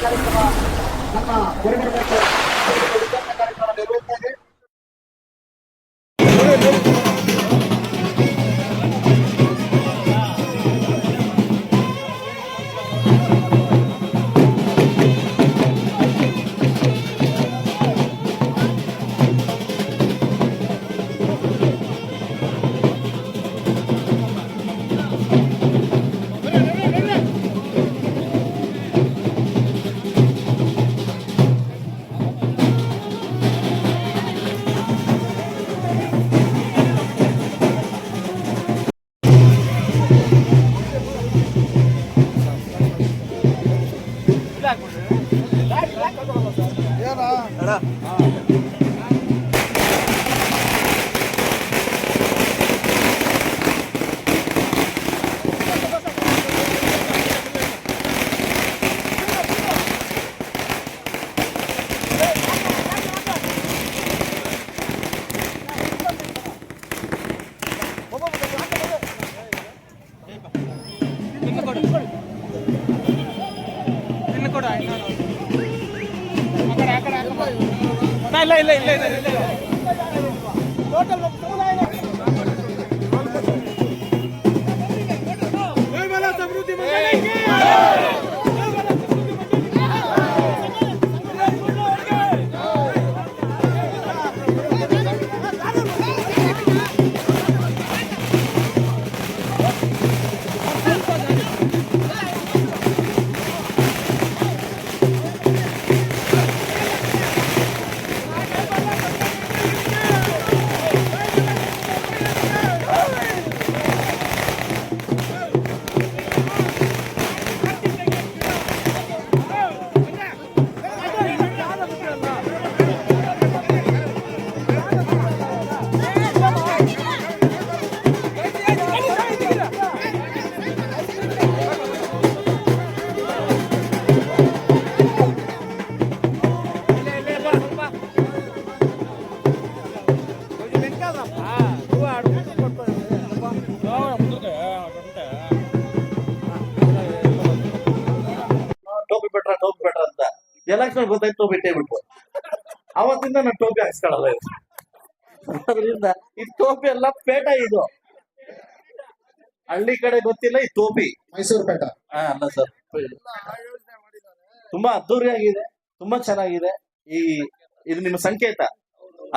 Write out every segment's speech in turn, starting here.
ಕಾರ್ಯಕ್ರಮ ನಮ್ಮ ಹೊರಗಡೆ ಇಲ್ಲ ಎಲೆಕ್ಷನ್ ಗೊತ್ತಾಯ್ತು ಟೋಪಿ ಇಟ್ಟೇ ಬಿಟ್ರು ಅವತ್ತಿಂದ ನಾನು ಟೋಪಿ ಹಾಕ್ಸ್ಕೊಳಲ್ಲ ಇದು. ಅದರಿಂದ ಈ ಟೋಪಿ ಎಲ್ಲ ಪೇಟ ಇದು. ಹಳ್ಳಿ ಕಡೆ ಗೊತ್ತಿಲ್ಲ ಈ ಟೋಪಿ. ಮೈಸೂರು ಪೇಟ. ಹಾ ಅಲ್ಲ ಸರ್. ತುಂಬಾ ಅದ್ದೂರಿಯಾಗಿದೆ ತುಂಬಾ ಚೆನ್ನಾಗಿದೆ. ಈ ಇದು ನಿಮ್ಮ ಸಂಕೇತ.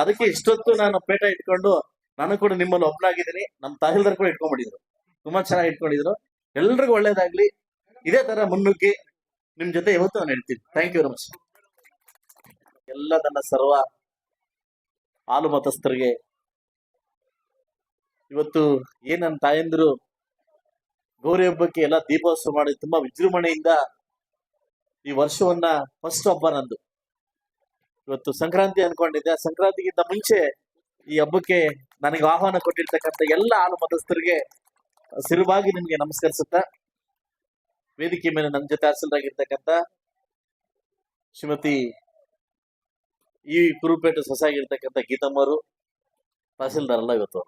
ಅದಕ್ಕೆ ಇಷ್ಟೊತ್ತು ನಾನು ಪೇಟ ಇಟ್ಕೊಂಡು ನಾನು ಕೂಡ ನಿಮ್ಮಲ್ಲಿ ಒಬ್ಬನಾಗಿದ್ದೀನಿ ನಮ್ಮ ತಹಸೀಲ್ದಾರ್ ಕೂಡ ಇಟ್ಕೊಂಡ್ಬಿಟ್ಟಿದ್ರು. ತುಂಬಾ ಚೆನ್ನಾಗಿ ಇಟ್ಕೊಂಡಿದ್ರು. ಎಲ್ರಿಗೂ ಒಳ್ಳೇದಾಗ್ಲಿ. ಇದೇ ತರ ಮುನ್ನುಗ್ಗಿ. ನಿಮ್ ಜೊತೆ ಇವತ್ತು ನಾನು ಹೇಳ್ತೀನಿ ಥ್ಯಾಂಕ್ ಯು ವೆರಿ ಮಚ್ ಎಲ್ಲ ನನ್ನ ಸರ್ವ ಹಾಲು ಮತಸ್ಥರಿಗೆ ಇವತ್ತು ಏನ್ ನನ್ನ ತಾಯಂದಿರು ಗೌರಿ ಹಬ್ಬಕ್ಕೆ ಎಲ್ಲ ದೀಪೋತ್ಸವ ಮಾಡಿ ತುಂಬಾ ವಿಜೃಂಭಣೆಯಿಂದ ಈ ವರ್ಷವನ್ನ ಫಸ್ಟ್ ಹಬ್ಬ ನಂದು. ಇವತ್ತು ಸಂಕ್ರಾಂತಿ ಅನ್ಕೊಂಡಿದ್ದೆ. ಸಂಕ್ರಾಂತಿಗಿಂತ ಮುಂಚೆ ಈ ಹಬ್ಬಕ್ಕೆ ನನಗೆ ಆಹ್ವಾನ ಕೊಟ್ಟಿರ್ತಕ್ಕಂಥ ಎಲ್ಲ ಹಾಲು ಮತಸ್ಥರಿಗೆ ಸಿರುವಾಗಿ ನಿಮ್ಗೆ ನಮಸ್ಕರಿಸುತ್ತ, ವೇದಿಕೆ ಮೇಲೆ ನನ್ನ ಜೊತೆ ಹಾಸಲ್ರಾಗಿರ್ತಕ್ಕಂಥ ಶ್ರೀಮತಿ ಈ ಕುರುಪೇಟೆ ಸೊಸಾಗಿರ್ತಕ್ಕಂಥ ಗೀತಮ್ಮರು ತಹಸೀಲ್ದಾರ್ ಅಲ್ಲ ಇವತ್ತು.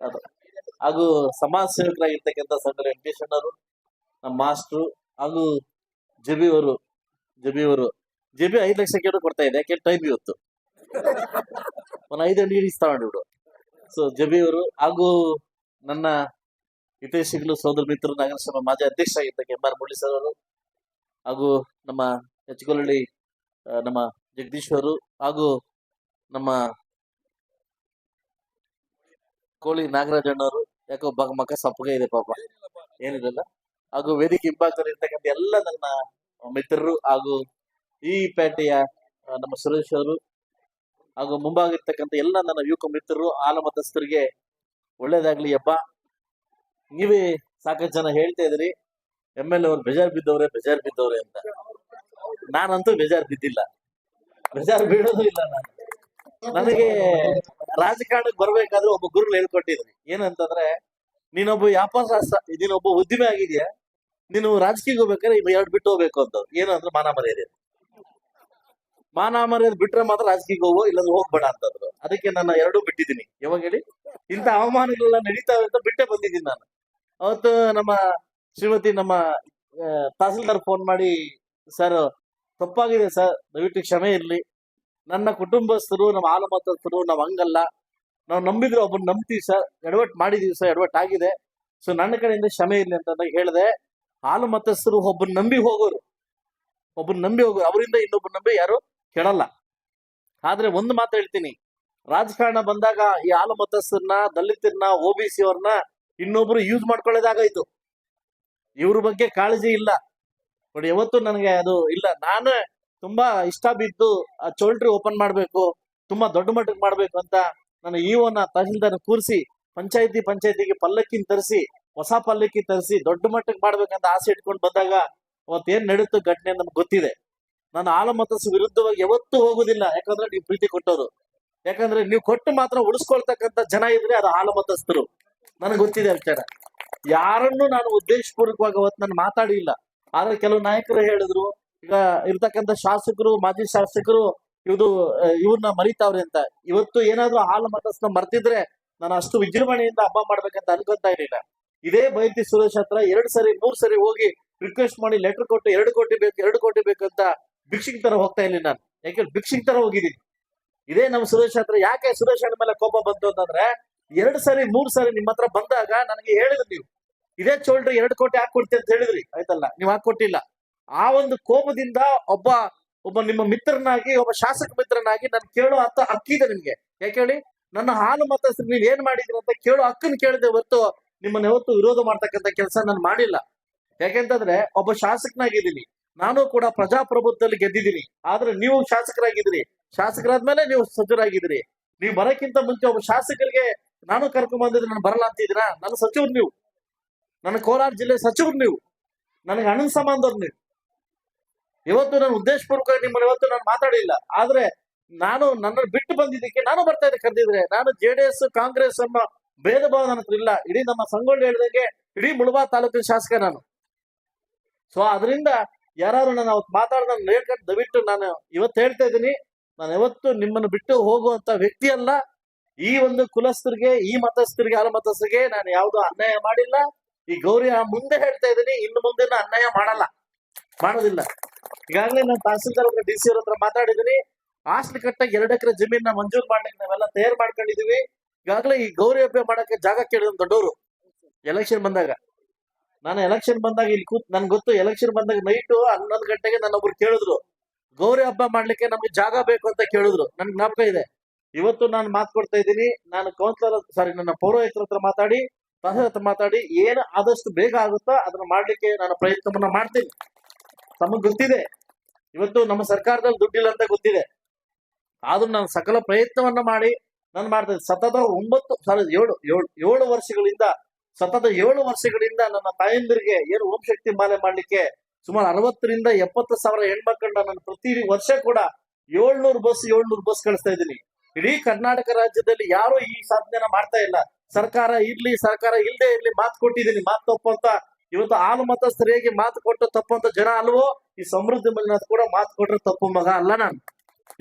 ಅದು. ಹಾಗೂ ಸಮಾಜ ಸೇವಕರಾಗಿರ್ತಕ್ಕಂಥ ಸಂಘ ವೆಂಕಟೇಶಣ್ಣರು ನಮ್ಮ ಮಾಸ್ಟ್ರು ಹಾಗೂ ಜಬಿ ಅವರು ಜಬಿ ಐದು ಲಕ್ಷ ಕೇಳು ಕೊಡ್ತಾ ಇದೆ, ಯಾಕೆ ಟೈಮ್ ಇವತ್ತು? ಒಂದು ಐದು ಹಂಡಿ ಇಡಿಸ್ ತಗೊಂಡಿಬಿಡು ಸೊ ಜಬಿ ಅವರು ಹಾಗೂ ನನ್ನ ಹಿತೈಷಿಗಳು ಸೋದರ ಮಿತ್ರರು ನಗರಸಭಾ ಮಾಜಿ ಅಧ್ಯಕ್ಷರಾಗಿರ್ತಕ್ಕ ಎಂ ಆರ್ ಮುರಳಿ ಸರ್ ಅವರು ಹಾಗೂ ನಮ್ಮ ಹೆಚ್ಚುಗೊಳ್ಳಿ ನಮ್ಮ ಜಗದೀಶ್ ಅವರು ಹಾಗೂ ನಮ್ಮ ಕೋಳಿ ನಾಗರಾಜ್ ಅಣ್ಣವರು, ಯಾಕೋ ಬಗ್ ಮಕ್ಕ ಸಪ್ಪಗೆ ಇದೆ ಪಾಪ. ಏನಿರಲ್ಲ ಹಾಗೂ ವೇದಿಕೆ ಹಿಂಭಾಗದಲ್ಲಿ ಇರ್ತಕ್ಕಂಥ ಎಲ್ಲ ನನ್ನ ಮಿತ್ರರು ಹಾಗೂ ಈ ಪೇಟೆಯ ನಮ್ಮ ಸುರೇಶ್ ಅವರು ಹಾಗೂ ಮುಂಭಾಗ ಇರ್ತಕ್ಕಂಥ ಎಲ್ಲ ನನ್ನ ಯುವಕ ಮಿತ್ರರು, ಆಲ ಮತಸ್ಥರಿಗೆ ಒಳ್ಳೇದಾಗ್ಲಿ ಅಪ್ಪ. ನೀವೇ ಸಾಕಷ್ಟು ಜನ ಹೇಳ್ತಾ ಇದ್ರಿ ಎಂ ಎಲ್ ಅವ್ರು ಬೇಜಾರು ಬಿದ್ದವ್ರೆ ಬೇಜಾರು ಬಿದ್ದವ್ರೆ ಅಂತ. ನಾನಂತೂ ಬೇಜಾರ್ ಬಿದ್ದಿಲ್ಲ. ಬೇಜಾರ್ ಬೀಳೋದು ಇಲ್ಲ ನಾನು. ನನಗೆ ರಾಜಕಾರಣಕ್ಕೆ ಬರ್ಬೇಕಾದ್ರೆ ಒಬ್ಬ ಗುರುಗಳು ಹೇಳ್ಕೊಟ್ಟಿದ್ರಿ. ಏನಂತಂದ್ರೆ, ನೀನೊಬ್ಬ ವ್ಯಾಪಾರ ನೀನೊಬ್ಬ ಉದ್ದಿಮೆ ಆಗಿದ್ಯಾ? ನೀನು ರಾಜಕೀಯಕ್ಕೆ ಹೋಗ್ಬೇಕಾದ್ರೆ ಎರಡು ಬಿಟ್ಟು ಹೋಗ್ಬೇಕು ಅಂತ ಏನು ಅಂದ್ರೆ ಮಾನ ಮರ್ಯಾದೆ. ಮಾನ ಮರ್ಯಾದೆ ಬಿಟ್ರೆ ಮಾತ್ರ ರಾಜಕೀಯಕ್ಕೆ ಹೋಗೋ, ಇಲ್ಲಾಂದ್ರೆ ಹೋಗ್ಬೇಡ ಅಂತಂದ್ರು. ಅದಕ್ಕೆ ನಾನು ಎರಡೂ ಬಿಟ್ಟಿದ್ದೀನಿ. ಯಾವಾಗ ಹೇಳಿ? ಇಂಥ ಅವಮಾನಗಳೆಲ್ಲ ನಡೀತಾವೆ ಅಂತ ಬಿಟ್ಟೆ ಬಂದಿದ್ದೀನಿ ನಾನು. ಅವತ್ತು ನಮ್ಮ ಶ್ರೀಮತಿ ನಮ್ಮ ತಹಸೀಲ್ದಾರ್ ಫೋನ್ ಮಾಡಿ, ಸರ್ ತಪ್ಪಾಗಿದೆ ಸರ್, ದಯವಿಟ್ಟು ಕ್ಷಮೆ ಇರಲಿ. ನನ್ನ ಕುಟುಂಬಸ್ಥರು, ನಮ್ಮ ಆಲಮತಸ್ಥರು ನಾವು ಹಂಗಲ್ಲ. ನಾವು ನಂಬಿದ್ರು ಒಬ್ಬನ್ ನಂಬ್ತೀವಿ ಸರ್. ಎಡವಟ್ ಮಾಡಿದೀವಿ ಸರ್, ಎಡವಟ್ ಆಗಿದೆ. ಸೊ ನನ್ನ ಕಡೆಯಿಂದ ಕ್ಷಮೆ ಇರಲಿ ಅಂತ ಹೇಳಿದೆ. ಹಾಲು ಮತಸ್ಥರು ನಂಬಿ ಹೋಗೋರು. ಒಬ್ಬನ್ ನಂಬಿ ಹೋಗೋರು. ಅವರಿಂದ ಇನ್ನೊಬ್ಬರು ನಂಬಿ ಯಾರು? ಕೇಳಲ್ಲ. ಆದ್ರೆ ಒಂದು ಮಾತು ಹೇಳ್ತೀನಿ. ರಾಜಕಾರಣ ಬಂದಾಗ ಈ ಹಾಲು ಮತಸ್ಥರನ್ನ ದಲಿತರನ್ನ ಒ ಬಿ ಸಿ ಅವ್ರನ್ನ ಇನ್ನೊಬ್ರು ಯೂಸ್ ಮಾಡ್ಕೊಳ್ಳೋದಾಗಾಯ್ತು. ಇವ್ರ ಬಗ್ಗೆ ಕಾಳಜಿ ಇಲ್ಲ. ನೋಡಿ, ಯಾವತ್ತು ನನಗೆ ಅದು ಇಲ್ಲ. ನಾನು ತುಂಬಾ ಇಷ್ಟ ಬಿದ್ದು ಆ ಚೌಲ್ಟ್ರಿ ಓಪನ್ ಮಾಡ್ಬೇಕು, ತುಂಬಾ ದೊಡ್ಡ ಮಟ್ಟಕ್ಕೆ ಮಾಡ್ಬೇಕು ಅಂತ ನಾನು ಈವನ ತಹಸೀಲ್ದಾರ್ ಕೂರಿಸಿ, ಪಂಚಾಯತಿ ಪಂಚಾಯತಿಗೆ ಪಲ್ಲಕ್ಕಿನ ತರಿಸಿ, ಹೊಸ ಪಲ್ಲಕ್ಕಿ ತರಿಸಿ, ದೊಡ್ಡ ಮಟ್ಟಕ್ಕೆ ಮಾಡ್ಬೇಕಂತ ಆಸೆ ಇಟ್ಕೊಂಡು ಬಂದಾಗ ಅವತ್ತೇನ್ ನಡೀತು ಘಟನೆ ನಮ್ಗೆ ಗೊತ್ತಿದೆ. ನಾನು ಆಲಮತಸ್ ವಿರುದ್ಧವಾಗಿ ಯಾವತ್ತೂ ಹೋಗುದಿಲ್ಲ. ಯಾಕಂದ್ರೆ ನೀವು ಪ್ರೀತಿ ಕೊಟ್ಟವರು. ಯಾಕಂದ್ರೆ ನೀವು ಕೊಟ್ಟು ಮಾತ್ರ ಉಳಿಸ್ಕೊಳ್ತಕ್ಕಂತ ಜನ ಇದ್ರೆ ಅದು ಆಲಮತಸ್ಥರು ನನಗೆ ಗೊತ್ತಿದೆ ಅಂತ ಯಾರನ್ನು ನಾನು ಉದ್ದೇಶಪೂರ್ವಕವಾಗಿ ಅವತ್ತು ನಾನು ಮಾತಾಡಿಲ್ಲ ಆದ್ರೆ ಕೆಲವು ನಾಯಕರು ಹೇಳಿದ್ರು, ಈಗ ಇರ್ತಕ್ಕಂಥ ಶಾಸಕರು, ಮಾಜಿ ಶಾಸಕರು ಇದು ಇವ್ರನ್ನ ಮರಿತಾವ್ರಿ ಅಂತ. ಇವತ್ತು ಏನಾದ್ರೂ ಹಾಲು ಮತಸ್ನ ಮರ್ತಿದ್ರೆ ನಾನು ಅಷ್ಟು ವಿಜೃಂಭಣೆಯಿಂದ ಹಬ್ಬ ಮಾಡ್ಬೇಕಂತ ಅನ್ಕೊಂತಾ ಇರಲಿಲ್ಲ. ಇದೇ ಬೈತಿ ಸುರೇಶ್ ಹತ್ರ ಎರಡ್ ಸರಿ, ಮೂರ್ ಸರಿ ಹೋಗಿ ರಿಕ್ವೆಸ್ಟ್ ಮಾಡಿ ಲೆಟರ್ ಕೊಟ್ಟು ಎರಡು ಕೋಟಿ ಬೇಕು, ಎರಡು ಕೋಟಿ ಬೇಕಂತ ಭಿಕ್ಷಿಂಗ್ ತರ ಹೋಗ್ತಾ ಇರ್ಲಿಲ್ಲ ನಾನು. ಯಾಕೆ ಭಿಕ್ಷಿಂಗ್ ತರ ಹೋಗಿದ್ದೀನಿ. ಇದೇ ನಮ್ಮ ಸುರೇಶ್ ಹತ್ರ ಯಾಕೆ ಸುರೇಶ್ ಅಣ್ಣ ಮೇಲೆ ಕೋಪ ಬಂತು ಅಂತಂದ್ರೆ, ಎರಡ್ ಸರಿ, ಮೂರ್ ಸರಿ ನಿಮ್ಮ ಹತ್ರ ಬಂದಾಗ ನನಗೆ ಹೇಳಿದ್ರು ನೀವು. ಇದೇ ಚೋಳ್ರಿ ಎರಡು ಕೋಟಿ ಹಾಕೊಡ್ತಿ ಅಂತ ಹೇಳಿದ್ರಿ. ಆಯ್ತಲ್ಲ? ನೀವು ಹಾಕೊಟ್ಟಿಲ್ಲ ಆ ಒಂದು ಕೋಪದಿಂದ ಒಬ್ಬ ಒಬ್ಬ ನಿಮ್ಮ ಮಿತ್ರನಾಗಿ, ಒಬ್ಬ ಶಾಸಕ ಮಿತ್ರನಾಗಿ ನಾನು ಕೇಳೋ ಅಂತ ಹಕ್ಕಿದೆ ನಿಮ್ಗೆ. ಯಾಕೆ ಹೇಳಿ? ನನ್ನ ಹಾಲು ಮತ ನೀವ್ ಏನ್ ಮಾಡಿದ್ರಿ ಅಂತ ಕೇಳೋ ಹಕ್ಕನ್ನು ಕೇಳಿದೆ ಹೊರತು ನಿಮ್ಮನ್ನ ಯಾವತ್ತು ವಿರೋಧ ಮಾಡ್ತಕ್ಕಂತ ಕೆಲಸ ನಾನು ಮಾಡಿಲ್ಲ. ಯಾಕೆಂತಂದ್ರೆ ಒಬ್ಬ ಶಾಸಕನಾಗಿದ್ದೀನಿ. ನಾನು ಕೂಡ ಪ್ರಜಾಪ್ರಭುತ್ವದಲ್ಲಿ ಗೆದ್ದಿದ್ದೀನಿ. ಆದ್ರೆ ನೀವು ಶಾಸಕರಾಗಿದ್ದೀರಿ ಶಾಸಕರಾದ್ಮೇಲೆ ನೀವು ಸಚಿವರಾಗಿದ್ದೀರಿ ನೀವು ಬರಕ್ಕಿಂತ ಮುಂಚೆ ಒಬ್ಬ ಶಾಸಕರಿಗೆ ನಾನು ಕರ್ಕೊಂಡ್ ಬಂದಿದ್ರೆ ನಾನು ಬರಲ್ಲ ಅಂತಿದ್ದೀರಾ? ನನ್ನ ಸಚಿವರು ನೀವು. ನನ್ನ ಕೋಲಾರ ಜಿಲ್ಲೆ ಸಚಿವರು ನೀವು. ನನಗೆ ಅಣ್ಣನ ಸಂಬಂಧವ್ರು ನೀವು. ಇವತ್ತು ನಾನು ಉದ್ದೇಶಪೂರ್ವಕ ನಿಮ್ಮನ್ನ ಇವತ್ತು ನಾನು ಮಾತಾಡಿಲ್ಲ. ಆದ್ರೆ ನಾನು ನನ್ನ ಬಿಟ್ಟು ಬಂದಿದ್ದಕ್ಕೆ ನಾನು ಬರ್ತಾ ಇದ್ದೆ ಕರೆದಿದ್ರೆ. ನಾನು ಜೆ ಡಿ ಎಸ್, ಕಾಂಗ್ರೆಸ್ ಅನ್ನೋ ಭೇದ ಭಾವ ನನ್ನ ಹತ್ರ ಇಲ್ಲ. ಇಡೀ ನಮ್ಮ ಸಂಗೊಳ್ಳಿ ಹೇಳಿದಂಗೆ ಇಡೀ ಮುಳಬಾ ತಾಲೂಕಿನ ಶಾಸಕ ನಾನು. ಸೊ ಅದರಿಂದ ಯಾರು ನಾನು ಅವತ್ತು ಮಾತಾಡ ನಾನು ಹೇಳ್ಕೊಂಡು ದಯವಿಟ್ಟು ನಾನು ಇವತ್ತು ಹೇಳ್ತಾ ಇದ್ದೀನಿ. ನಾನು ಯಾವತ್ತು ನಿಮ್ಮನ್ನು ಬಿಟ್ಟು ಹೋಗುವಂತ ವ್ಯಕ್ತಿ ಅಲ್ಲ. ಈ ಒಂದು ಕುಲಸ್ಥರಿಗೆ, ಈ ಮತಸ್ಥರಿಗೆ ಅಲ್ಲ ಮತಸ್ಥರಿಗೆ ನಾನು ಯಾವುದೋ ಅನ್ಯಾಯ ಮಾಡಿಲ್ಲ. ಈ ಗೌರಿ ಮುಂದೆ ಹೇಳ್ತಾ ಇದ್ದೀನಿ, ಇನ್ನು ಮುಂದೆ ನಾನು ಅನ್ಯಾಯ ಮಾಡಲ್ಲ. ಮಾಡೋದಿಲ್ಲ. ಈಗಾಗಲೇ ನಾನು ತಹಸೀಲ್ದಾರ್ ಹತ್ರ ಡಿ ಸಿ ಅವ್ರ ಹತ್ರ ಮಾತಾಡಿದೀನಿ ಹಾಸ್ಟೆಲ್ ಕಟ್ಟಾಗ ಎರಡು ಎಕರೆ ಜಮೀನ ಮಂಜೂರು ಮಾಡ್ಲಿಕ್ಕೆ ನಾವೆಲ್ಲ ತಯಾರು ಮಾಡ್ಕೊಂಡಿದೀವಿ ಈಗಾಗಲೇ ಈ ಗೌರಿ ಹಬ್ಬ ಮಾಡಕ್ಕೆ ಜಾಗ ಕೇಳಿದ್ ದೊಡ್ಡವರು ಎಲೆಕ್ಷನ್ ಬಂದಾಗ. ನಾನು ಎಲೆಕ್ಷನ್ ಬಂದಾಗ ಇಲ್ಲಿ ಕೂತ್ ನನ್ಗೆ ಗೊತ್ತು ಎಲೆಕ್ಷನ್ ಬಂದಾಗ ನೈಟ್ ಹನ್ನೊಂದು ಗಂಟೆಗೆ ನನ್ನ ಒಬ್ರು ಕೇಳಿದ್ರು. ಗೌರಿ ಹಬ್ಬ ಮಾಡ್ಲಿಕ್ಕೆ ನಮ್ಗೆ ಜಾಗ ಬೇಕು ಅಂತ ಕೇಳಿದ್ರು. ನನ್ಗೆ ಜ್ಞಾಪಕ ಇದೆ. ಇವತ್ತು ನಾನು ಮಾತು ಕೊಡ್ತಾ ಇದ್ದೀನಿ. ನಾನು ಕೌನ್ಸಿಲರ್ ಸಾರಿ ನನ್ನ ಪೌರೋಹಿತ್ರ ಹತ್ರ ಮಾತಾಡಿ. ಹತ್ರ ಮಾತಾಡಿ, ಏನು ಆದಷ್ಟು ಬೇಗ ಆಗುತ್ತೋ ಅದನ್ನ ಮಾಡ್ಲಿಕ್ಕೆ ನಾನು ಪ್ರಯತ್ನವನ್ನ ಮಾಡ್ತೀನಿ. ತಮಗ್ ಗೊತ್ತಿದೆ. ಇವತ್ತು ನಮ್ಮ ಸರ್ಕಾರದಲ್ಲಿ ದುಡ್ಡಿಲ್ಲ ಅಂತ ಗೊತ್ತಿದೆ. ಆದ್ರೂ ನಾನು ಸಕಲ ಪ್ರಯತ್ನವನ್ನ ಮಾಡಿ ನಾನು ಮಾಡ್ತೇನೆ. ಸತತ ಒಂಬತ್ತು ಏಳು ಏಳು ಏಳು ವರ್ಷಗಳಿಂದ, ಸತತ ಏಳು ವರ್ಷಗಳಿಂದ ನನ್ನ ತಾಯಂದಿರಿಗೆ ಏನು ಓಂ ಶಕ್ತಿ ಮಾಲೆ ಮಾಡ್ಲಿಕ್ಕೆ ಸುಮಾರು ಅರವತ್ತರಿಂದ ಎಪ್ಪತ್ತು ಸಾವಿರ ಹೆಣ್ಮಕ್ಳನ್ನ ನಾನು ಪ್ರತಿ ವರ್ಷ ಕೂಡ ಏಳ್ನೂರು ಬಸ್ ಏಳ್ನೂರು ಬಸ್ ಕಳಿಸ್ತಾ ಇದ್ದೀನಿ. ಇಡೀ ಕರ್ನಾಟಕ ರಾಜ್ಯದಲ್ಲಿ ಯಾರು ಈ ಸಾಧನೆ ಮಾಡ್ತಾ ಇಲ್ಲ. ಸರ್ಕಾರ ಇರ್ಲಿ, ಸರ್ಕಾರ ಇಲ್ಲದೆ ಇರ್ಲಿ ಮಾತು ಕೊಟ್ಟಿದ್ದೀನಿ, ಮಾತು ತಪ್ಪು ಅಂತ. ಇವತ್ತು ಮತ ಸರಿಯಾಗಿ ಮಾತು ಕೊಟ್ಟು ತಪ್ಪು ಅಂತ ಜನ ಅಲ್ವೋ? ಈ ಸಮೃದ್ಧಿ ಮಂಜುನಾಥ್ ಕೂಡ ಮಾತು ಕೊಟ್ರೆ ತಪ್ಪು ಮಗ ಅಲ್ಲ ನಾನು.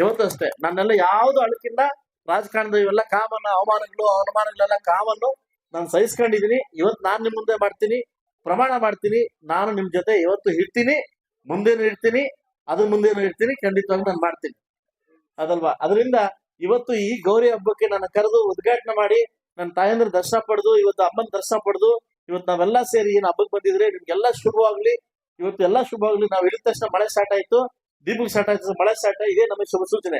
ಇವತ್ತು ಅಷ್ಟೇ. ನನ್ನೆಲ್ಲ ಯಾವ್ದು ಅಳಕಿಲ್ಲ ರಾಜಕಾರಣದ ಇವೆಲ್ಲ ಕಾಮನ್, ಅವಮಾನಗಳು, ಅವಮಾನಗಳೆಲ್ಲ ಕಾಮನ್ನು ನಾನು ಸಹಿಸ್ಕೊಂಡಿದ್ದೀನಿ ಇವತ್ತು ನಾನು ನಿಮ್ಮ ಮುಂದೆ ಮಾಡ್ತೀನಿ. ಪ್ರಮಾಣ ಮಾಡ್ತೀನಿ. ನಾನು ನಿಮ್ಮ ಜೊತೆ ಇವತ್ತು ಇರ್ತೀನಿ. ಮುಂದೇನು ಇರ್ತೀನಿ. ಅದ್ರ ಮುಂದೇನು ಇರ್ತೀನಿ. ಖಂಡಿತವಾಗಿ ನಾನು ಮಾಡ್ತೀನಿ. ಅದಲ್ವಾ? ಅದರಿಂದ ಇವತ್ತು ಈ ಗೌರಿ ಹಬ್ಬಕ್ಕೆ ನಾನು ಕರೆದು ಉದ್ಘಾಟನೆ ಮಾಡಿ ನನ್ನ ತಾಯಂದ್ರ ದರ್ಶನ ಪಡೆದು, ಇವತ್ತು ಅಮ್ಮನ ದರ್ಶನ ಪಡೆದು, ಇವತ್ತು ನಾವೆಲ್ಲ ಸೇರಿ ಏನು ಹಬ್ಬಕ್ಕೆ ಬಂದಿದ್ರೆ ನಿಮ್ಗೆಲ್ಲ ಶುಭವಾಗ್ಲಿ. ಇವತ್ತು ಎಲ್ಲ ಶುಭವಾಗ್ಲಿ. ನಾವು ಇಳಿದ ತಕ್ಷಣ ಮಳೆ ಸ್ಟಾರ್ಟ್ ಆಯ್ತು, ದೀಪಕ್ ಸ್ಟಾರ್ಟ್ ಆಯ್ತು, ಮಳೆ ಸ್ಟಾರ್ಟ್ ಇದೇ ನಮಗೆ ಶುಭ ಸೂಚನೆ.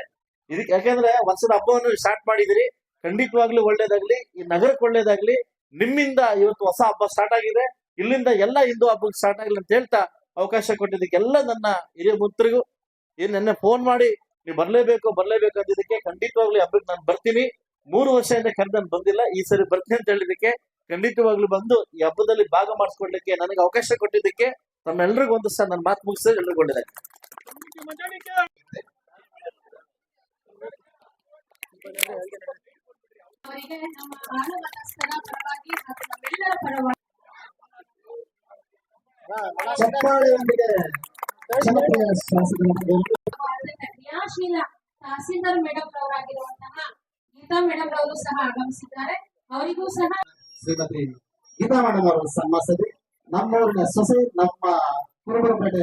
ಇದಕ್ಕೆ ಯಾಕೆಂದ್ರೆ ವರ್ಷದ ಹಬ್ಬವನ್ನು ಸ್ಟಾರ್ಟ್ ಮಾಡಿದಿರಿ. ಖಂಡಿತವಾಗ್ಲೂ ಒಳ್ಳೇದಾಗ್ಲಿ. ಈ ನಗರಕ್ಕೆ ಒಳ್ಳೇದಾಗ್ಲಿ. ನಿಮ್ಮಿಂದ ಇವತ್ತು ಹೊಸ ಹಬ್ಬ ಸ್ಟಾರ್ಟ್ ಆಗಿದೆ. ಇಲ್ಲಿಂದ ಎಲ್ಲ ಹಿಂದೂ ಹಬ್ಬಕ್ಕೆ ಸ್ಟಾರ್ಟ್ ಆಗಲಿ ಅಂತ ಹೇಳ್ತಾ ಅವಕಾಶ ಕೊಟ್ಟಿದ್ದಕ್ಕೆಲ್ಲ ನನ್ನ ಹಿರಿಯ ಮಂತ್ರಿಗೂ ಏನ್ ನೆನ್ನೆ ಫೋನ್ ಮಾಡಿ, ನೀವು ಬರ್ಲೇಬೇಕು ಬರ್ಲೇಬೇಕು ಅಂದಿದ್ದಕ್ಕೆ ಖಂಡಿತವಾಗ್ಲೂ ಹಬ್ಬಕ್ಕೆ ನಾನು ಬರ್ತೀನಿ. ಮೂರು ವರ್ಷದಿಂದ ಕರೆದನ್ ಬಂದಿಲ್ಲ. ಈ ಸರಿ ಬರ್ತೀನಿ ಅಂತ ಹೇಳಿದಕ್ಕೆ ಖಂಡಿತವಾಗ್ಲೂ ಬಂದು ಈ ಹಬ್ಬದಲ್ಲಿ ಭಾಗ ಮಾಡಿಸ್ಕೊಡ್ಲಿಕ್ಕೆ ನನಗೆ ಅವಕಾಶ ಕೊಟ್ಟಿದ್ದಕ್ಕೆ ತಮ್ಮೆಲ್ಲರಿಗೂ ಒಂದು ಸರ್ ನನ್ನ ಮಾತು ಮುಗಿಸಿದ್ರೆ ಎಲ್ರಿಗೂ ತಹಸೀಲ್ದಾರ್ ಮೇಡಮ್ ರವರಾಗಿರುವಂತಹ ಗೀತಾ ಮೇಡಮ್ ಅವರು ಸಹ ಆಗಮಿಸಿದ್ದಾರೆ ಅವರಿಗೂ ಸಹ ಶ್ರೀಮತಿ ಗೀತಾ ಮೇಡಮ್ ಅವರು ಸನ್ಮಾನಿಸಿದ್ರಿ ನಮ್ಮೂರಿನ ಸೊಸೆ ನಮ್ಮ ಕುರುಬರಪೇಟೆ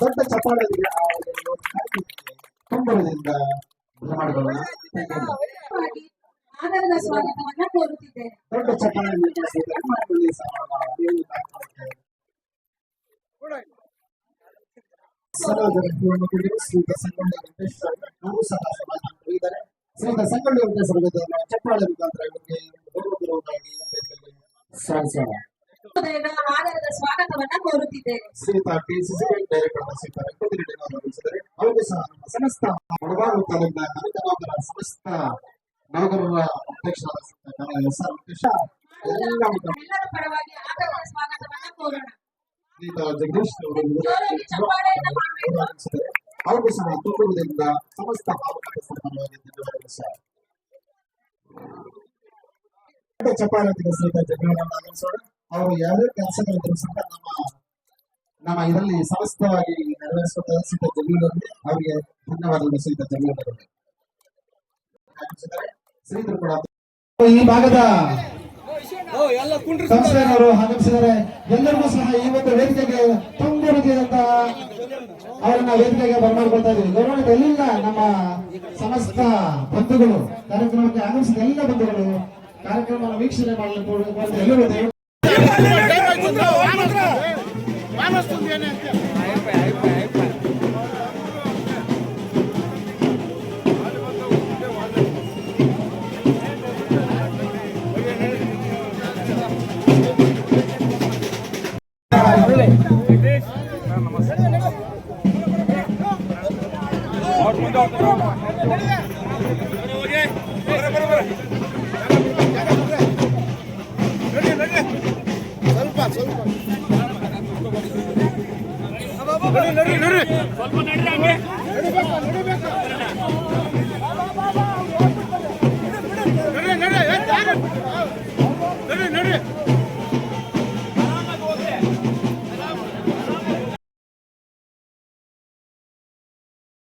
ದೊಡ್ಡ ಚಪ್ಪಾಳೆ. ವಾಗಿ ಆಧಾರದ ಸ್ವಾಗತವನ್ನ ಕೋರುತ್ತಿದ್ದೇನೆ ದೊಡ್ಡ ಚಪ್ಪಾಳೆ ಆಧಾರದ ಸ್ವಾಗತವನ್ನ ಕೋರುತ್ತಿದ್ದೇನೆ ಅವರು ಸಹ ಸಮಸ್ತ ನೌಕರರ ಅಧ್ಯಕ್ಷರಾದ ಪರವಾಗಿ ಸ್ವಾಗತವನ್ನ ಕೋರೋಣ ಜಗದೀಶ್ ಅವರು ಸಹ ತುಮಕೂರಿನಿಂದ ಸಮಸ್ತ ಭಾವಕರ ಪರವಾಗಿ ಧನ್ಯವಾದಗಳು ಸರ್ ಅವರು ಯಾವುದೇ ಕೆಲಸಗಳಿದ್ರು ಸಹ ನಮ್ಮ ನಮ್ಮ ಇದರಲ್ಲಿ ಸಮಸ್ತವಾಗಿ ನೆರವೇರಿಸುವಂತಹ ಶ್ರೀಯುತ ಜಮೀನವರಿಗೆ ಅವರಿಗೆ ಧನ್ಯವಾದಗಳು ಸಹಿತ ಆಗಮಿಸಿದ್ದಾರೆ ಶ್ರೀಧರು ಕೂಡ ಈ ಭಾಗದ ಸಂಸ್ಥೆಯವರು ಆಗಮಿಸಿದ್ದಾರೆ. ಎಲ್ಲರಿಗೂ ಸಹ ಈ ಒಂದು ವೇದಿಕೆಗೆ ತುಂಬ ರೀತಿಯಾದಂತಹ ಅವರನ್ನ ವೇದಿಕೆಗೆ ಬರಮಾಡ್ಕೊಳ್ತಾ ಇದ್ದೀವಿ. ಗೌರವ ಎಲ್ಲ ನಮ್ಮ ಸಮಸ್ತ ಬಂಧುಗಳು ಕಾರ್ಯಕ್ರಮಕ್ಕೆ ಆಗಮಿಸಿದ ಎಲ್ಲ ಬಂಧುಗಳು ಕಾರ್ಯಕ್ರಮ ವೀಕ್ಷಣೆ ಮಾಡಲು. ಎಲ್ಲರೂ ಸ್ವಲ್ಪ ಹಂಗೆ